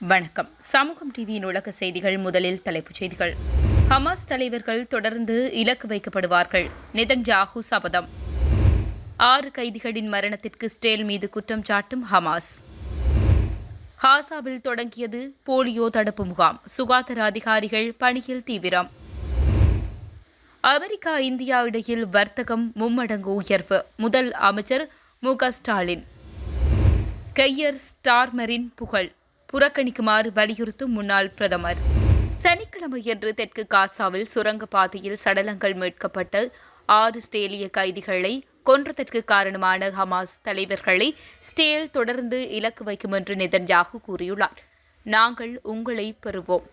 வணக்கம். சமூகம் டிவியின் உலக செய்திகள் முதலில் தலைப்புச் செய்திகள். ஹமாஸ் தலைவர்கள் தொடர்ந்து இலக்கு வைக்கப்படுவார்கள். நிதன்ஜாகு சபதம். ஆறு கைதிகளின் மரணத்திற்கு ஸ்டேல் மீது குற்றம் சாட்டும் ஹமாஸ். ஹாசாவில் தொடங்கியது போலியோ தடுப்பு முகாம். சுகாதார அதிகாரிகள் பணியில் தீவிரம். அமெரிக்கா இந்தியா இடையில் வர்த்தகம் மும்மடங்கு உயர்வு. முதல் அமைச்சர் மு க ஸ்டாலின். கெய்யர் ஸ்டார்மரின் புகழ். புறக்கணிக்குமாறு வலியுறுத்தும் முன்னாள் பிரதமர். சனிக்கிழமையன்று தெற்கு காசாவில் சுரங்கப்பாதையில் சடலங்கள் மீட்கப்பட்ட ஆறு ஸ்டேலிய கைதிகளை கொன்றதற்கு காரணமான ஹமாஸ் தலைவர்களை ஸ்டேல் தொடர்ந்து இலக்கு வைக்கும் என்று நிதன்யாகு கூறியுள்ளார். நாங்கள் உங்களை பெறுவோம்.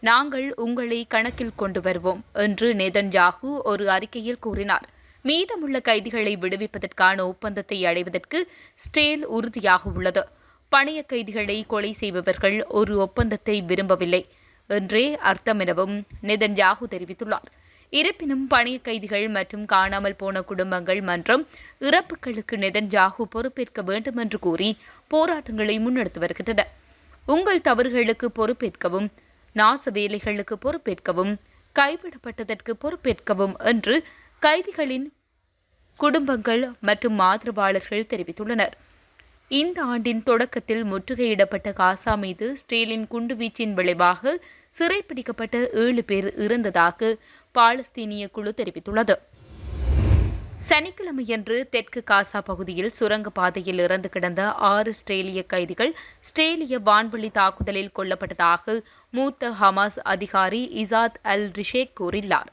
நாங்கள் உங்களை கணக்கில் கொண்டு வருவோம் என்று நேதன்யாகு ஒரு அறிக்கையில் கூறினார். மீதமுள்ள கைதிகளை விடுவிப்பதற்கான ஒப்பந்தத்தை அடைவதற்கு ஸ்டேல் உறுதியாக உள்ளது. பணைய கைதிகளை கொலை செய்பவர்கள் ஒரு ஒப்பந்தத்தை விரும்பவில்லை என்றே அர்த்தம் எனவும் நெதன்யாகு தெரிவித்துள்ளார். இருப்பினும் பணைய கைதிகள் மற்றும் காணாமல் போன குடும்பங்கள் மற்றும் இறப்புகளுக்கு நெதன்யாகு பொறுப்பேற்க வேண்டும் என்று கூறி போராட்டங்களை முன்னெடுத்து வருகின்றன. உங்கள் தவறுகளுக்கு பொறுப்பேற்கவும் நாச வேலைகளுக்கு பொறுப்பேற்கவும் கைவிடப்பட்டதற்கு பொறுப்பேற்கவும் என்று கைதிகளின் குடும்பங்கள் மற்றும் ஆதரவாளர்கள் தெரிவித்துள்ளனர். இந்த ஆண்டின் தொடக்கத்தில் முற்றுகையிடப்பட்ட காசா மீது ஸ்டேலின் குண்டுவீச்சின் விளைவாக சிறைப்பிடிக்கப்பட்ட ஏழு பேர் இறந்ததாக பாலஸ்தீனிய குழு தெரிவித்துள்ளது. சனிக்கிழமையன்று தெற்கு காசா பகுதியில் சுரங்கப்பாதையில் இறந்து கிடந்த ஆறு ஸ்ட்ரேலிய கைதிகள் ஸ்ட்ரேலிய வான்வழி தாக்குதலில் கொல்லப்பட்டதாக மூத்த ஹமாஸ் அதிகாரி இசாத் அல் ரிஷேக் கூறினார்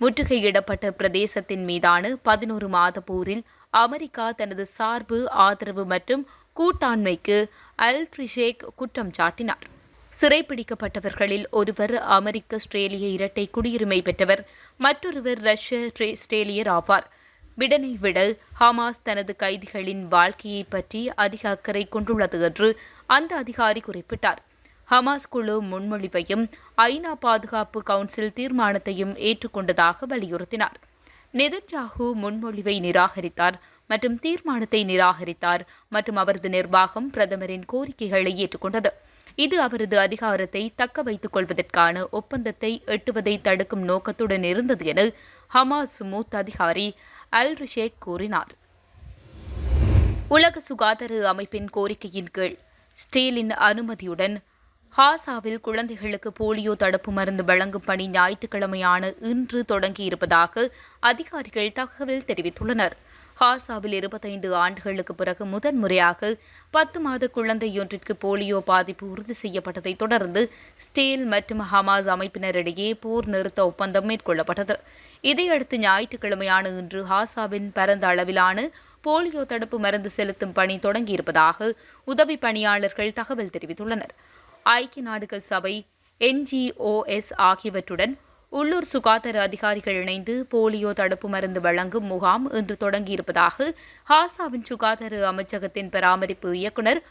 முற்றுகையிடப்பட்ட பிரதேசத்தின் மீதான பதினோரு மாத போரில் அமெரிக்கா தனது சார்பு ஆதரவு மற்றும் கூட்டாண்மைக்கு அல் ட்ரிஷேக் குற்றம் சாட்டினார். சிறைப்பிடிக்கப்பட்டவர்களில் ஒருவர் அமெரிக்க ஸ்ட்ரேலிய இரட்டை குடியுரிமை பெற்றவர் மற்றொருவர் ரஷ்ய ஸ்ட்ரேலியர் ஆவார். விடனை விட ஹமாஸ் தனது கைதிகளின் வாழ்க்கையை பற்றி அதிக அக்கறை கொண்டுள்ளது என்று அந்த அதிகாரி குறிப்பிட்டார். ஹமாஸ் குழு முன்மொழிவையும் ஐநா பாதுகாப்பு கவுன்சில் தீர்மானத்தையும் ஏற்றுக்கொண்டதாக வலியுறுத்தினார். நெதன்யாகு முன்மொழிவை நிராகரித்தார் மற்றும் தீர்மானத்தை நிராகரித்தார் மற்றும் அவரது நிர்வாகம் பிரதமரின் கோரிக்கைகளை ஏற்றுக்கொண்டது. இது அவரது அதிகாரத்தை தக்க வைத்துக் கொள்வதற்கான ஒப்பந்தத்தை எட்டுவதை தடுக்கும் நோக்கத்துடன் இருந்தது என ஹமாஸ் மூத்த அதிகாரி அல் ரிஷேக் கூறினார். உலக சுகாதார அமைப்பின் கோரிக்கையின் கீழ் ஸ்டீலின் அனுமதியுடன் ஹாசாவில் குழந்தைகளுக்கு போலியோ தடுப்பு மருந்து வழங்கும் பணி ஞாயிற்றுக்கிழமையான இன்று தொடங்கியிருப்பதாக அதிகாரிகள் தகவல் தெரிவித்துள்ளனர். ஹாசாவில் இருபத்தைந்து ஆண்டுகளுக்கு பிறகு முதன்முறையாக பத்து மாத குழந்தையொன்றிற்கு போலியோ பாதிப்பு உறுதி செய்யப்பட்டதை தொடர்ந்து ஸ்டீல் மற்றும் ஹமாஸ் அமைப்பினரிடையே போர் நிறுத்த ஒப்பந்தம் மேற்கொள்ளப்பட்டது. இதையடுத்து ஞாயிற்றுக்கிழமையான இன்று ஹாசாவின் பரந்த அளவிலான போலியோ தடுப்பு மருந்து செலுத்தும் பணி தொடங்கியிருப்பதாக உதவி பணியாளர்கள் தகவல் தெரிவித்துள்ளனர். ஐக்கிய நாடுகள் சபை என்ஜிஓஎஸ் ஆகியவற்றுடன் உள்ளூர் சுகாதார அதிகாரிகள் இணைந்து போலியோ தடுப்பு மருந்து வழங்கும் முகாம் இன்று தொடங்கியிருப்பதாக ஹாசாவின் சுகாதார அமைச்சகத்தின் பராமரிப்பு இயக்குநர்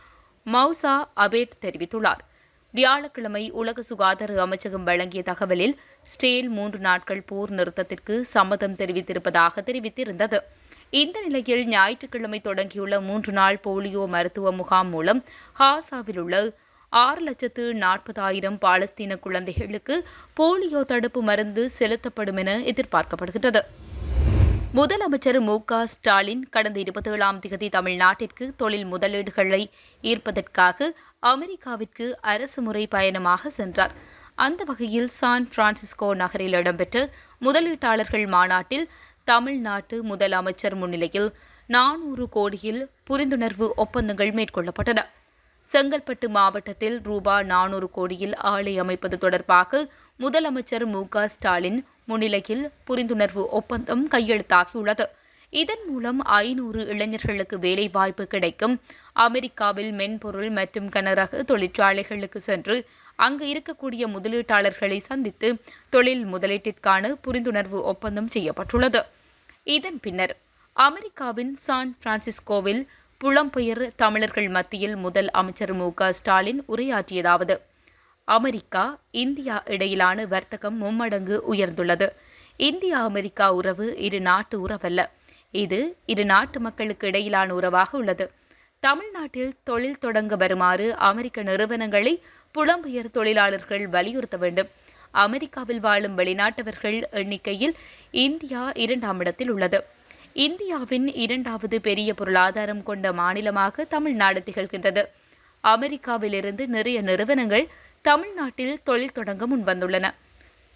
மௌசா அபேட் தெரிவித்துள்ளார். வியாழக்கிழமை உலக சுகாதார அமைச்சகம் வழங்கிய தகவலில் ஸ்டேல் மூன்று நாட்கள் போர் நிறுத்தத்திற்கு சம்மதம் தெரிவித்திருப்பதாக தெரிவித்திருந்தது. இந்த நிலையில் ஞாயிற்றுக்கிழமை தொடங்கியுள்ள மூன்று நாள் போலியோ மருத்துவ முகாம் மூலம் ஹாசாவில் உள்ள ஆறு லட்சத்து நாற்பதாயிரம் பாலஸ்தீன குழந்தைகளுக்கு போலியோ தடுப்பு மருந்து செலுத்தப்படும் என எதிர்பார்க்கப்படுகிறது. முதலமைச்சர் மு க ஸ்டாலின் கடந்த இருபத்தி ஏழாம் தேதி தமிழ்நாட்டிற்கு தொழில் முதலீடுகளை ஈர்ப்பதற்காக அமெரிக்காவிற்கு அரசு முறை பயணமாக சென்றார். அந்த வகையில் சான் பிரான்சிஸ்கோ நகரில் இடம்பெற்ற முதலீட்டாளர்கள் மாநாட்டில் தமிழ்நாட்டு முதலமைச்சர் முன்னிலையில் நானூறு கோடியில் புரிந்துணர்வு ஒப்பந்தங்கள் மேற்கொள்ளப்பட்டன. செங்கல்பட்டு மாவட்டத்தில் ரூபா நானூறு கோடியில் ஆலை அமைப்பது தொடர்பாக முதலமைச்சர் மு ஸ்டாலின் முன்னிலையில் புரிந்துணர்வு ஒப்பந்தம் கையெழுத்தாகியுள்ளது. இதன் மூலம் ஐநூறு இளைஞர்களுக்கு வேலைவாய்ப்பு கிடைக்கும். அமெரிக்காவில் மென்பொருள் மற்றும் கனரக தொழிற்சாலைகளுக்கு சென்று அங்கு இருக்கக்கூடிய முதலீட்டாளர்களை சந்தித்து தொழில் முதலீட்டிற்கான புரிந்துணர்வு ஒப்பந்தம் செய்யப்பட்டுள்ளது. இதன் பின்னர் அமெரிக்காவின் சான் பிரான்சிஸ்கோவில் புலம்பெயர் தமிழர்கள் மத்தியில் முதல் அமைச்சர் மு ஸ்டாலின் உரையாற்றியதாவது. அமெரிக்கா இந்தியா இடையிலான வர்த்தகம் மும்மடங்கு உயர்ந்துள்ளது. இந்தியா அமெரிக்கா உறவு இரு நாட்டு உறவல்ல. இது இரு நாட்டு மக்களுக்கு இடையிலான உறவாக உள்ளது. தமிழ்நாட்டில் தொழில் தொடங்க வருமாறு அமெரிக்க நிறுவனங்களை புலம்பெயர் தொழிலாளர்கள் வலியுறுத்த வேண்டும். அமெரிக்காவில் வாழும் வெளிநாட்டவர்கள் எண்ணிக்கையில் இந்தியா இரண்டாம் இடத்தில் உள்ளது. இந்தியாவின் இரண்டாவது பெரிய பொருளாதாரம் கொண்ட மாநிலமாக தமிழ்நாடு திகழ்கின்றது. அமெரிக்காவிலிருந்து நிறைய நிறுவனங்கள் தமிழ்நாட்டில் தொழில் தொடங்க முன்வந்துள்ளன.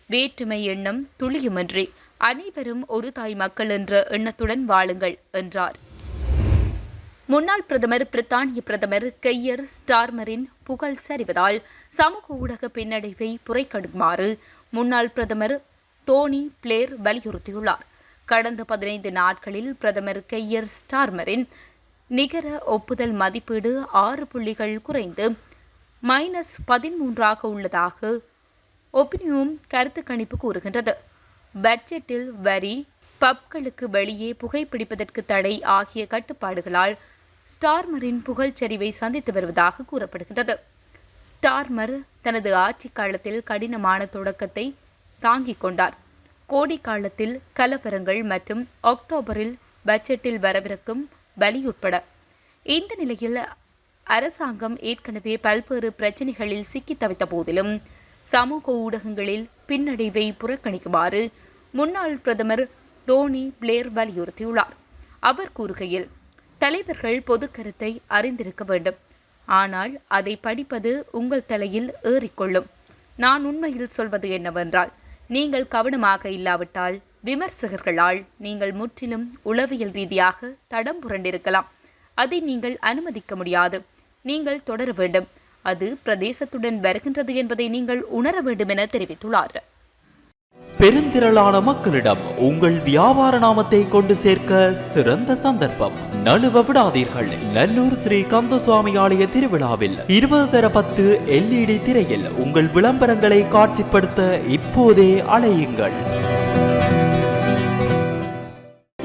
வேற்றுமை எண்ணம் துளியுமின்றி அனைவரும் ஒரு தாய் மக்கள் என்ற எண்ணத்துடன் வாழுங்கள் என்றார். முன்னாள் பிரதமர் பிரித்தானிய பிரதமர் கெய்யர் ஸ்டார்மரின் புகழ் சரிவதால் சமூக ஊடக பின்னடைவை புரைக்கடுமாறு முன்னாள் பிரதமர் டோனி பிளேர் வலியுறுத்தியுள்ளார். கடந்த பதினைந்து நாட்களில் பிரதமர் கெய்யர் ஸ்டார்மரின் நிகர ஒப்புதல் மதிப்பீடு ஆறு புள்ளிகள் குறைந்து மைனஸ் பதிமூன்றாக உள்ளதாக ஒபினியும் கருத்து கணிப்பு கூறுகின்றது. பட்ஜெட்டில் வரி பப்களுக்கு வெளியே புகைப்பிடிப்பதற்கு தடை ஆகிய கட்டுப்பாடுகளால் ஸ்டார்மரின் புகழ்ச்சரிவை சந்தித்து வருவதாக கூறப்படுகின்றது. ஸ்டார்மர் தனது ஆட்சி காலத்தில் கடினமான தொடக்கத்தை தாங்கிக் கொண்டார். கோடை காலத்தில் கலவரங்கள் மற்றும் அக்டோபரில் பட்ஜெட்டில் வரவிருக்கும் வலி உட்பட இந்த நிலையில் அரசாங்கம் ஏற்கனவே பல்வேறு பிரச்சினைகளில் சிக்கித் தவித்த போதிலும் சமூக ஊடகங்களில் பின்னடைவை புறக்கணிக்குமாறு முன்னாள் பிரதமர் டோனி பிளேர் வலியுறுத்தியுள்ளார். அவர் கூறுகையில் தலைவர்கள் பொது கருத்தை அறிந்திருக்க வேண்டும். ஆனால் அதை படிப்பது உங்கள் தலையில் ஏறிக்கொள்ளும். நான் உண்மையில் சொல்வது என்னவென்றால் நீங்கள் கவனமாக இல்லாவிட்டால் விமர்சகர்களால் நீங்கள் முற்றிலும் உளவியல் ரீதியாக தடம் புரண்டிருக்கலாம். அதை நீங்கள் அனுமதிக்க முடியாது. நீங்கள் தொடர வேண்டும். அது பிரதேசத்துடன் வருகின்றது என்பதை நீங்கள் உணர வேண்டும் என தெரிவித்துள்ளார். பெருந்திரளான மக்களிடம் உங்கள் வியாபார நாமத்தை கொண்டு சேர்க்க சிறந்த சந்தர்ப்பம். நழுவ விடாதீர்கள் நல்லூர் ஸ்ரீ கந்த சுவாமி ஆலய திருவிழாவில் இருபது தர பத்து எல்இடி திரையில் உங்கள் விளம்பரங்களை காட்சிப்படுத்த இப்போதே அலையுங்கள்.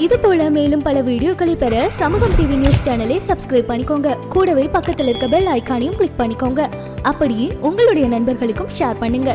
இது போல மேலும் பல வீடியோக்களை பெற சமூகம் டிவி நியூஸ் சேனலை சப்ஸ்கிரைப் பண்ணிக்கோங்க. கூடவே பக்கத்தில் இருக்க பெல் ஐகானையும் கிளிக் பண்ணிக்கோங்க. அப்படியே உங்களுடைய நண்பர்களுக்கும் ஷேர் பண்ணுங்க.